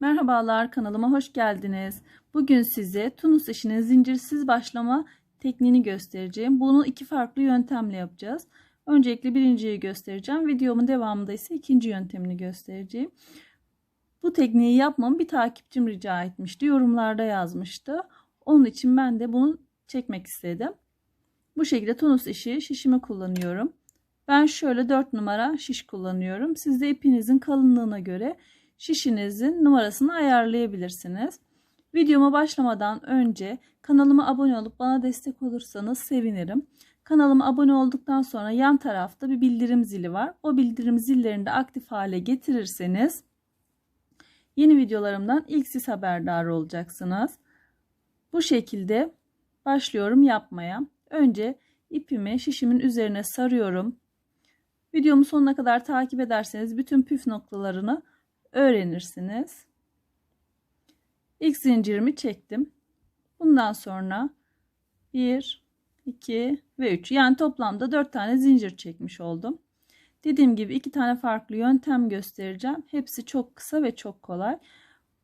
Merhabalar kanalıma hoş geldiniz. Bugün size Tunus işine zincirsiz başlama tekniğini göstereceğim. Bunu iki farklı yöntemle yapacağız. Öncelikle birinciyi göstereceğim. Videomun devamında ise ikinci yöntemini göstereceğim. Bu tekniği yapmamı bir takipçim rica etmişti. Yorumlarda yazmıştı. Onun için ben de bunu çekmek istedim. Bu şekilde Tunus işi şişimi kullanıyorum. Ben şöyle 4 numara şiş kullanıyorum. Siz de ipinizin kalınlığına göre şişinizin numarasını ayarlayabilirsiniz. Videoma başlamadan önce kanalıma abone olup bana destek olursanız sevinirim. Kanalıma abone olduktan sonra yan tarafta bir bildirim zili var. O bildirim zillerini de aktif hale getirirseniz yeni videolarımdan ilk siz haberdar olacaksınız. Bu şekilde başlıyorum yapmaya. Önce ipimi şişimin üzerine sarıyorum. Videomu sonuna kadar takip ederseniz bütün püf noktalarını öğrenirsiniz. İlk zincirimi çektim. Bundan sonra 1, 2 ve 3 yani toplamda 4 tane zincir çekmiş oldum. Dediğim gibi iki tane farklı yöntem göstereceğim. Hepsi çok kısa ve çok kolay.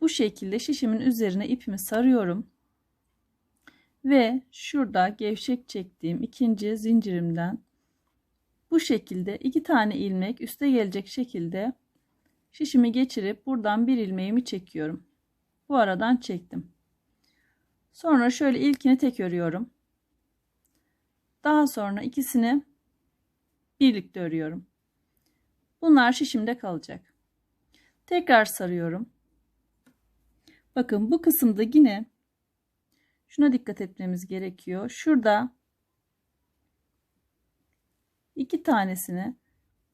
Bu şekilde şişimin üzerine ipimi sarıyorum. Ve şurada gevşek çektiğim ikinci zincirimden bu şekilde iki tane ilmek üste gelecek şekilde şişimi geçirip buradan bir ilmeğimi çekiyorum. Bu aradan çektim. Sonra şöyle ilkini tek örüyorum. Daha sonra ikisini birlikte örüyorum. Bunlar şişimde kalacak. Tekrar sarıyorum. Bakın bu kısımda yine şuna dikkat etmemiz gerekiyor. Şurada iki tanesini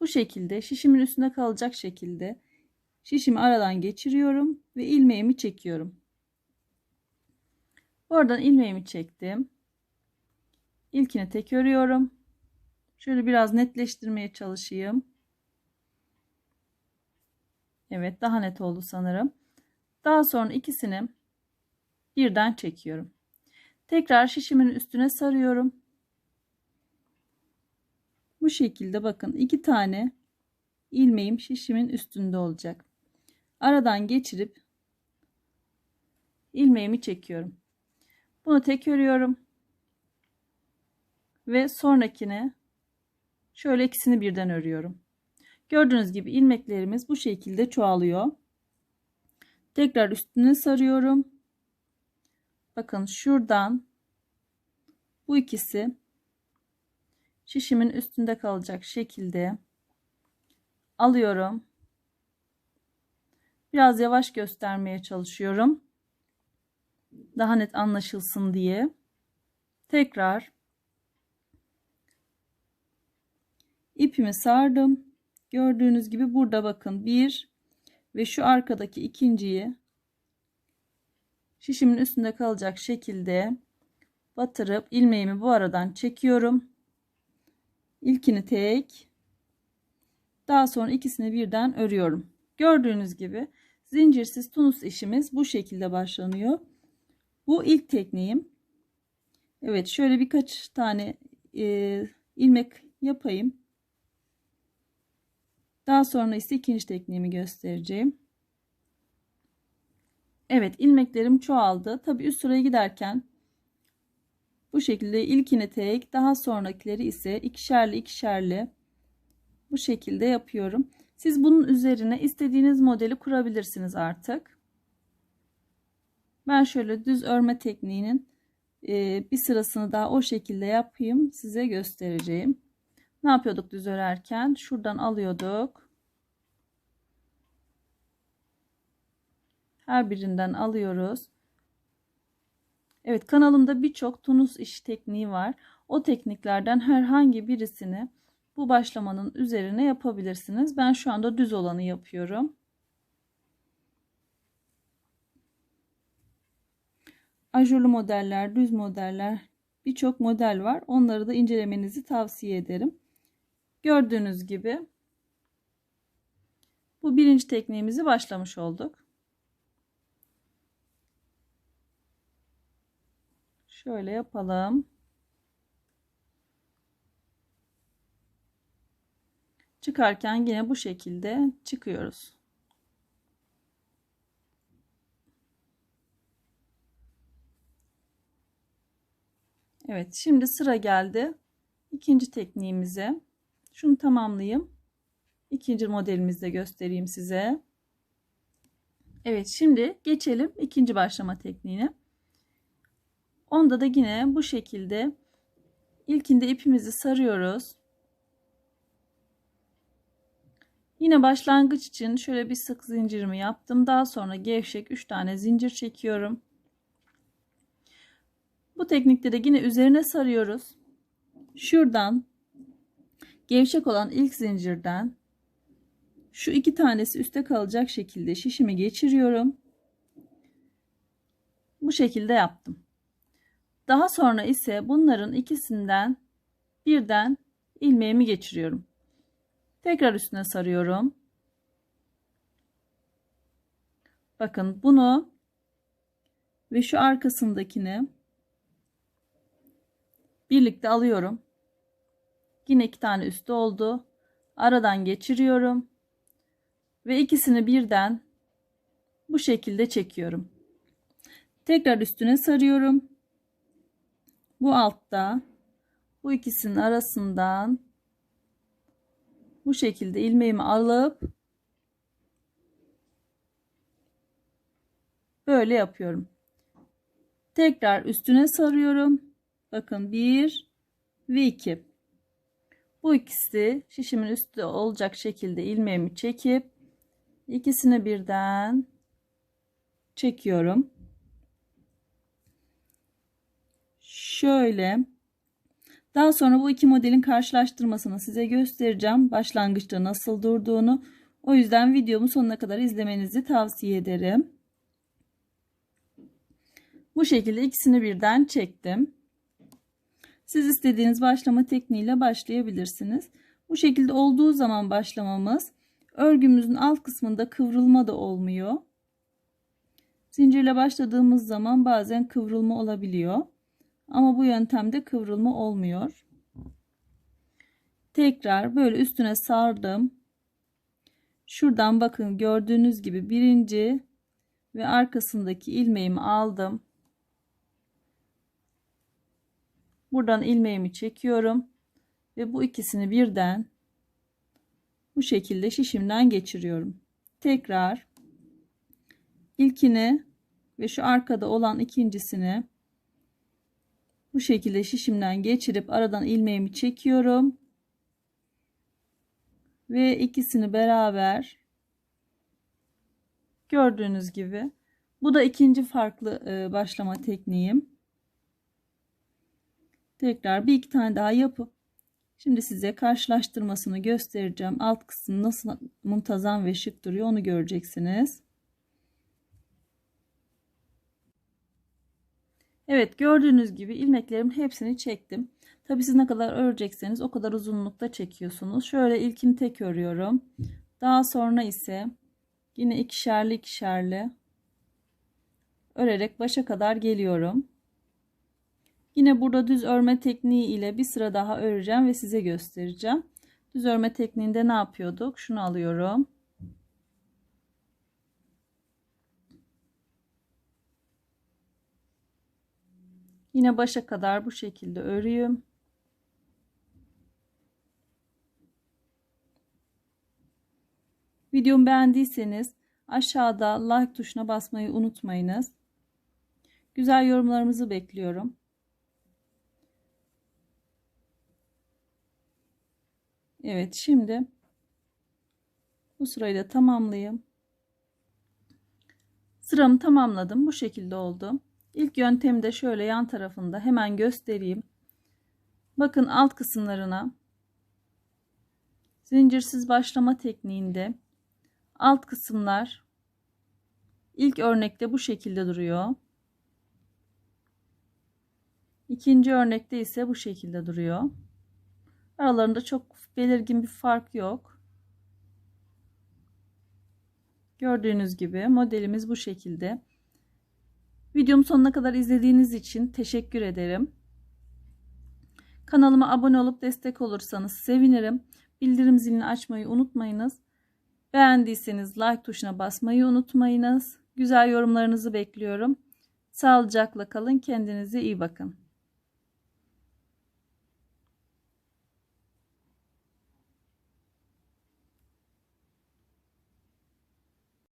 bu şekilde şişimin üstünde kalacak şekilde şişimi aradan geçiriyorum ve ilmeğimi çekiyorum. Oradan ilmeğimi çektim. İlkini tek örüyorum. Şöyle biraz netleştirmeye çalışayım. Evet daha net oldu sanırım. Daha sonra ikisini birden çekiyorum. Tekrar şişimin üstüne sarıyorum. Bu şekilde bakın iki tane ilmeğim şişimin üstünde olacak. Aradan geçirip ilmeğimi çekiyorum. Bunu tek örüyorum. Ve sonrakine şöyle ikisini birden örüyorum. Gördüğünüz gibi ilmeklerimiz bu şekilde çoğalıyor. Tekrar üstüne sarıyorum. Bakın şuradan bu ikisi şişimin üstünde kalacak şekilde alıyorum. Biraz yavaş göstermeye çalışıyorum. Daha net anlaşılsın diye. Tekrar ipimi sardım. Gördüğünüz gibi burada bakın bir ve şu arkadaki ikinciyi şişimin üstünde kalacak şekilde batırıp ilmeğimi bu aradan çekiyorum. İlkini tek daha sonra ikisini birden örüyorum. Gördüğünüz gibi zincirsiz tunus işimiz bu şekilde başlanıyor. Bu ilk tekniğim. Evet şöyle birkaç tane e, ilmek yapayım. Daha sonra ise ikinci tekniğimi göstereceğim. Evet ilmeklerim çoğaldı. Tabi üst sıraya giderken bu şekilde ilkini tek daha sonrakileri ise ikişerli ikişerli bu şekilde yapıyorum. Siz bunun üzerine istediğiniz modeli kurabilirsiniz artık. Ben şöyle düz örme tekniğinin e, bir sırasını daha o şekilde yapayım size göstereceğim. Ne yapıyorduk düz örerken? Şuradan alıyorduk. Her birinden alıyoruz. Evet kanalımda birçok tunus iş tekniği var. O tekniklerden herhangi birisini bu başlamanın üzerine yapabilirsiniz. Ben şu anda düz olanı yapıyorum. Ajurlu modeller, düz modeller birçok model var. Onları da incelemenizi tavsiye ederim. Gördüğünüz gibi bu birinci tekniğimizi başlamış olduk. Şöyle yapalım. Çıkarken yine bu şekilde çıkıyoruz. Evet şimdi sıra geldi ikinci tekniğimize. Şunu tamamlayayım. İkinci modelimizde göstereyim size. Evet şimdi geçelim ikinci başlama tekniğine. Onda da yine bu şekilde ilkinde ipimizi sarıyoruz. Yine başlangıç için şöyle bir sık zincirimi yaptım. Daha sonra gevşek 3 tane zincir çekiyorum. Bu teknikte de yine üzerine sarıyoruz. Şuradan gevşek olan ilk zincirden şu iki tanesi üstte kalacak şekilde şişimi geçiriyorum. Bu şekilde yaptım. Daha sonra ise bunların ikisinden birden ilmeğimi geçiriyorum. Tekrar üstüne sarıyorum. Bakın bunu ve şu arkasındakini birlikte alıyorum. Yine iki tane üstü oldu. Aradan geçiriyorum. Ve ikisini birden bu şekilde çekiyorum. Tekrar üstüne sarıyorum. Bu altta bu ikisinin arasından bu şekilde ilmeğimi alıp böyle yapıyorum. Tekrar üstüne sarıyorum. Bakın 1 ve 2. Bu ikisi şişimin üstü olacak şekilde ilmeğimi çekip ikisini birden çekiyorum. Şöyle daha sonra bu iki modelin karşılaştırmasını size göstereceğim. Başlangıçta nasıl durduğunu. O yüzden videomu sonuna kadar izlemenizi tavsiye ederim. Bu şekilde ikisini birden çektim. Siz istediğiniz başlama tekniğiyle başlayabilirsiniz. Bu şekilde olduğu zaman başlamamız örgümüzün alt kısmında kıvrılma da olmuyor. Zincirle başladığımız zaman bazen kıvrılma olabiliyor. Ama bu yöntemde kıvrılma olmuyor. Tekrar böyle üstüne sardım. Şuradan bakın gördüğünüz gibi birinci ve arkasındaki ilmeğimi aldım. Buradan ilmeğimi çekiyorum ve bu ikisini birden bu şekilde şişimden geçiriyorum. Tekrar ilkini ve şu arkada olan ikincisini bu şekilde şişimden geçirip aradan ilmeğimi çekiyorum. Ve ikisini beraber gördüğünüz gibi bu da ikinci farklı e, başlama tekniğim. Tekrar bir iki tane daha yapıp şimdi size karşılaştırmasını göstereceğim. Alt kısım nasıl muntazam ve şık duruyor onu göreceksiniz. Evet gördüğünüz gibi ilmeklerimin hepsini çektim. Tabi siz ne kadar örecekseniz o kadar uzunlukta çekiyorsunuz. Şöyle ilkini tek örüyorum. Daha sonra ise yine ikişerli ikişerli örerek başa kadar geliyorum. Yine burada düz örme tekniği ile bir sıra daha öreceğim ve size göstereceğim. Düz örme tekniğinde ne yapıyorduk? Şunu alıyorum. Yine başa kadar bu şekilde örüyorum. Videomu beğendiyseniz aşağıda like tuşuna basmayı unutmayınız. Güzel yorumlarımızı bekliyorum. Evet şimdi bu sırayı da tamamlayayım. Sıramı tamamladım. Bu şekilde oldu. İlk yöntemi de şöyle yan tarafında hemen göstereyim. Bakın alt kısımlarına zincirsiz başlama tekniğinde alt kısımlar ilk örnekte bu şekilde duruyor. İkinci örnekte ise bu şekilde duruyor. Aralarında çok belirgin bir fark yok. Gördüğünüz gibi modelimiz bu şekilde. Videomu sonuna kadar izlediğiniz için teşekkür ederim. Kanalıma abone olup destek olursanız sevinirim. Bildirim zilini açmayı unutmayınız. Beğendiyseniz like tuşuna basmayı unutmayınız. Güzel yorumlarınızı bekliyorum. Sağlıcakla kalın. Kendinize iyi bakın.